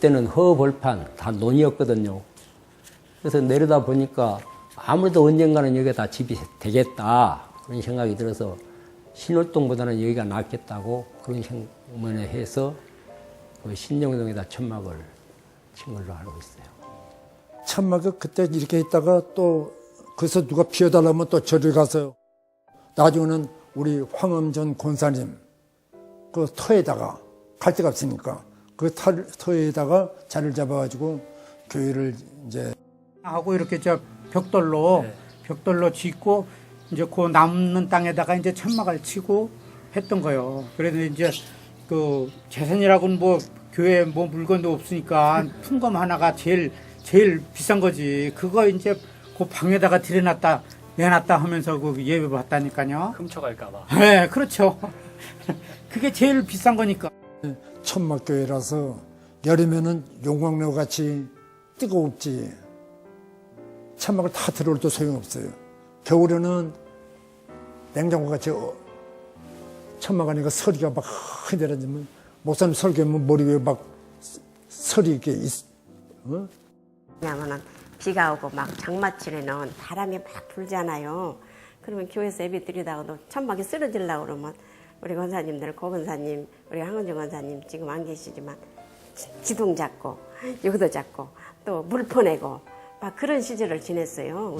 그때는 허벌판 다 논이었거든요. 그래서 내려다 보니까 아무래도 언젠가는 여기가 다 집이 되겠다 그런 생각이 들어서 신월동보다는 여기가 낫겠다고 그런 생각을 해서 그 신정동에다 천막을 친 걸로 알고 있어요. 천막을 그때 이렇게 있다가 또 그래서 누가 비워달라면 또 저리 가서 나중에는 우리 황음전 권사님 그 터에다가 갈 데가 없으니까 그 터, 터에다가 자리를 잡아가지고 교회를 이제 하고 이렇게 저 벽돌로 벽돌로 짓고 이제 그 남는 땅에다가 이제 천막을 치고 했던 거요. 그래도 이제 그 재산이라고는 뭐 교회 뭐 물건도 없으니까 풍검 하나가 제일 제일 비싼 거지. 그거 이제 그 방에다가 들여놨다 내놨다 하면서 그 예배 받다니까요. 훔쳐갈까봐. 네, 그렇죠. 그게 제일 비싼 거니까. 천막교회라서 여름에는 용광로 같이 뜨거웠지 천막을 다 들어올 도 소용없어요. 겨울에는 냉장고 같이 어, 천막 안에가 서리가 막 흔들어지면 목사님 설교하면 머리 위에 막 설이 이렇게 있, 어? 왜냐면은 비가 오고 막 장마철에는 바람이 막 불잖아요. 그러면 교회에서 예배 드리다가도 천막이 쓰러지려고 그러면 우리 권사님들, 고건사님, 우리 황은주 권사님 지금 안 계시지만 지- 지동 잡고 유도 잡고 또 물 퍼내고 막 그런 시절을 지냈어요.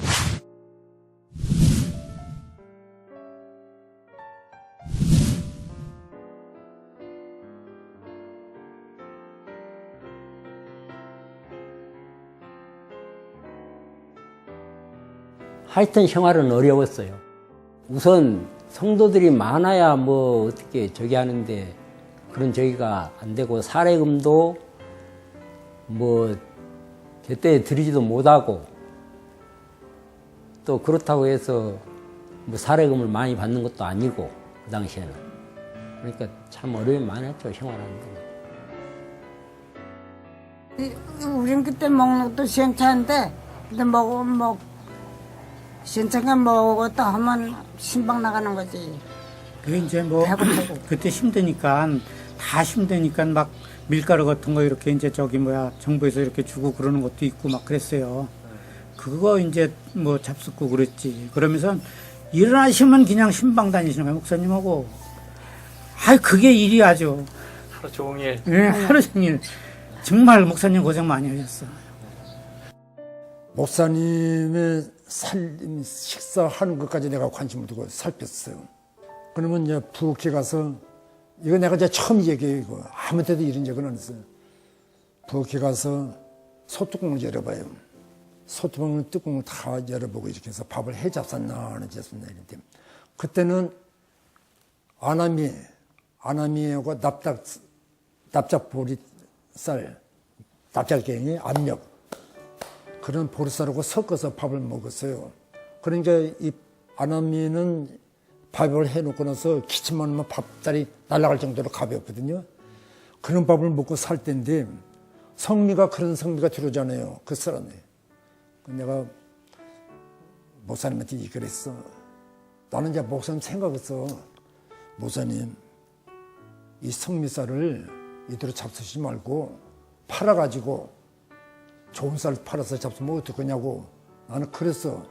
하여튼 생활은 어려웠어요. 우선 성도들이 많아야 뭐 어떻게 저기 하는데 그런 저기가 안 되고 사례금도 뭐 제때 드리지도 못하고 또 그렇다고 해서 뭐 사례금을 많이 받는 것도 아니고 그 당시에는. 그러니까 참 어려움이 많았죠 생활하는 데 이- 우린 그때 먹는 것도 시원찮은데 근데 먹으 면뭐 시원찮게 먹었다 하면 신방 나가는 거지 그게 이제 뭐 배고프고. 그때 힘드니까 다 힘드니까 막 밀가루 같은 거 이렇게 이제 저기 뭐야 정부에서 이렇게 주고 그러는 것도 있고 막 그랬어요. 그거 이제 뭐 잡숫고 그랬지. 그러면서 일어나시면 그냥 신방 다니시는 거예요 목사님하고. 아이 그게 일이 아주 하루 종일 예, 하루 종일 정말 목사님 고생 많이 하셨어. 목사님의 살림 식사하는 것까지 내가 관심을 두고 살폈어요. 그러면 이제 부엌에 가서 이거 내가 이제 처음 얘기해요. 이거 아무 때도 이런 적은 없어요. 부엌에 가서 소뚜껑을 열어봐요. 소뚜껑을 뚜껑을 다 열어보고 이렇게 해서 밥을 해 잡쌌나 안 해잡쌌나 이런데 그때는 아나미 아나미하고 납작 납작보리 쌀 납작갱이 압력 그런 보리쌀하고 섞어서 밥을 먹었어요. 그러니까 이 아나미는 밥을 해놓고 나서 기침만 하면 밥살이 날아갈 정도로 가볍거든요. 그런 밥을 먹고 살 때인데 성미가 그런 성미가 들어오잖아요. 그 사람이. 내가 목사님한테 얘기를 했어. 나는 이제 목사님 생각했어. 목사님, 이 성미쌀을 이대로 잡수지 말고 팔아가지고 좋은 쌀 팔아서 잡수면 어떡하냐고 나는 그랬어.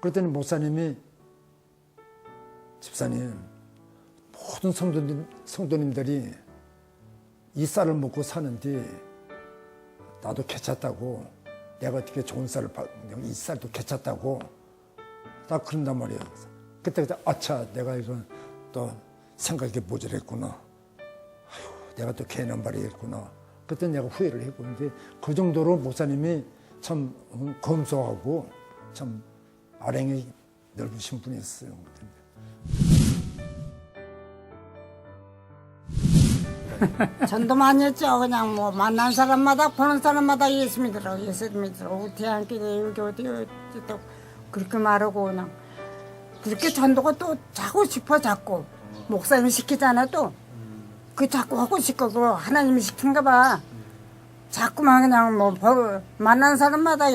그랬더니 목사님이 집사님 모든 성도님, 성도님들이 이 쌀을 먹고 사는데 나도 괜찮다고 내가 어떻게 좋은 쌀을 팔, 이 쌀도 괜찮다고 딱 그런단 말이에요. 그때 그때 아차 내가 이건 또 생각이 모자랬구나. 아휴 내가 또 괜한 말이 했구나. 그때 내가 후회를 했고 근데 그 정도로 목사님이 참 음, 검소하고 참 아랭이 넓으신 분이었어요. 전도 많이 했죠 그냥 뭐 만난 사람마다 보는 사람마다 예수 믿으러 예수 믿으러 한끼 여기 어디 또 그렇게 말하고 그냥 그렇게 전도가 또 자고 싶어 자꾸 목사님 시키잖아 또 그 자꾸 하고 싶고 그 하나님이 시킨가 봐. 자꾸만 그냥 뭐 버- 만난 사람마다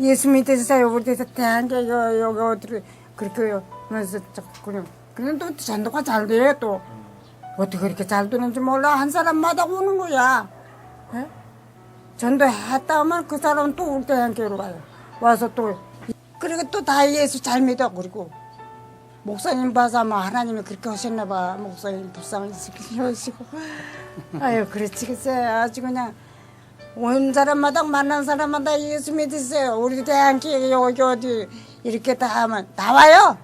예수 믿으세요 우리 대한게 여기 어디 그렇게 하면서 자꾸 그냥. 그냥 또 전도가 잘돼 또. 어떻게 그렇게 잘 되는지 몰라. 한 사람마다 오는 거야. 예? 전도했다 하면 그 사람은 또 울대한교로 가요. 와서 또. 그리고 또 다 예수 잘 믿어 그리고 목사님 봐서 아마 하나님이 그렇게 하셨나 봐. 목사님 불쌍히 시키시고 아유 그렇지겠어요. 아주 그냥 온 사람마다 만난 사람마다 예수 믿으세요. 우리 대한교회 여기 어디 이렇게 다 하면 나와요.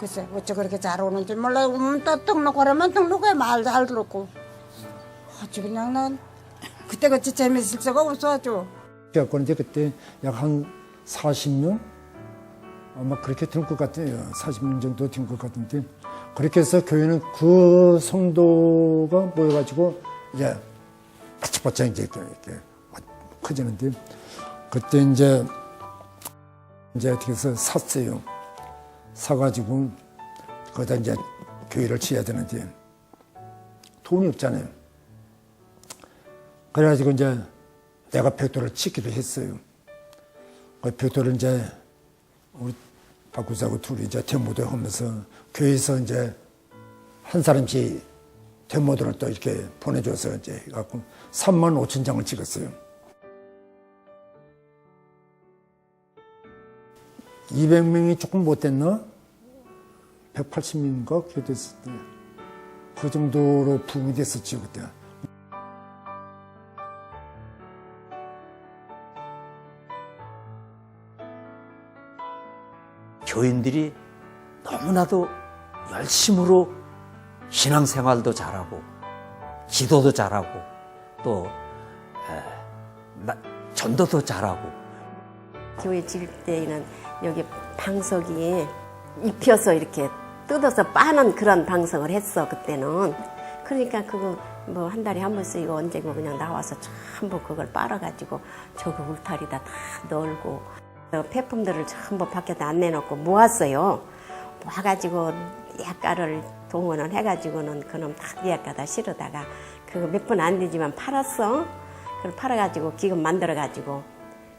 글쎄 어째 그렇게 잘 오는지 몰라. 오면 또 등록하려면 등록해 말잘 들었고 아주 그냥 난 그때같이 재밌을 수가 없어가지고 그래갖고 이제 그때 약 한 40명 아마 그렇게 된 것 같아요. 40명 정도 된 것 같은데 그렇게 해서 교회는 그 성도가 모여가지고 이제 바짝바짝 이제 이렇게 커지는데 그때 이제 이제 어떻게 해서 샀어요. 사가지고 거기다 이제 교회를 지어야 되는데 돈이 없잖아요. 그래가지고 이제 내가 벽돌을 치기도 했어요. 그 벽돌을 이제 우리 박구사하고 둘이 이제 데모도 하면서 교회에서 이제 한 사람씩 데모들을 또 이렇게 보내줘서 이제 해갖고 3만 5천 장을 찍었어요. 200명이 조금 못 됐나? 180명인가? 그렇게 됐을 때. 그 정도로 부흥이 됐었죠, 그때. 교인들이 너무나도 열심으로 신앙생활도 잘하고 기도도 잘하고 또 전도도 잘하고. 교회 질 때는 여기 방석이 입혀서 이렇게 뜯어서 빠는 그런 방송을 했어 그때는. 그러니까 그거 뭐 한 달에 한 번씩 이거 언제고 그냥 나와서 전부 그걸 빨아가지고 저거 울타리다 다 널고 어, 폐품들을 전부 밖에다 안 내놓고 모았어요 모아가지고 약가를 동원을 해가지고는 그놈 다 약가다 실어다가 그거 몇 번 안 되지만 팔았어 그걸 팔아가지고 기금 만들어가지고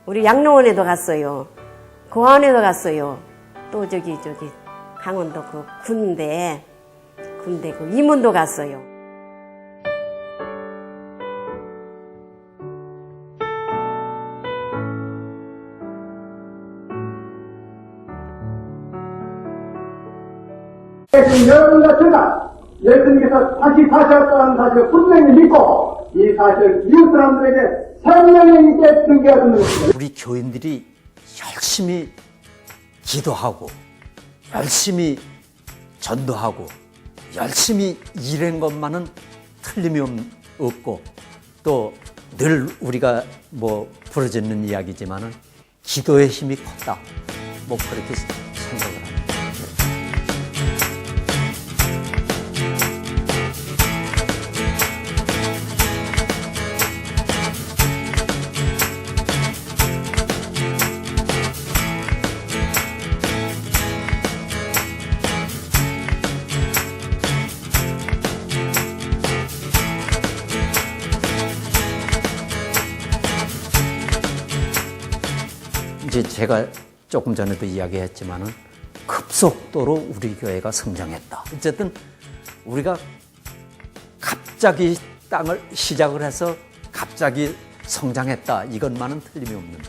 우리 양로원에도 갔어요. 고안에도 갔어요. 또 저기 저기 강원도 그 군대 군대 그 임원도 갔어요. 예수님 여러분 자체가 예수님께서 다시 사셨다는 사실을 분명히 믿고 이 사실을 이웃 사람들에게 생명력 있게 등기하는 것입니다. 우리 교인들이 열심히 기도하고 열심히 전도하고 열심히 일한 것만은 틀림이 없- 없고 또 늘 우리가 뭐 부러지는 이야기지만은 기도의 힘이 컸다. 뭐 그렇게 생각을 이제 제가 조금 전에도 이야기했지만은 급속도로 우리 교회가 성장했다. 어쨌든 우리가 갑자기 땅을 시작을 해서 갑자기 성장했다. 이것만은 틀림이 없는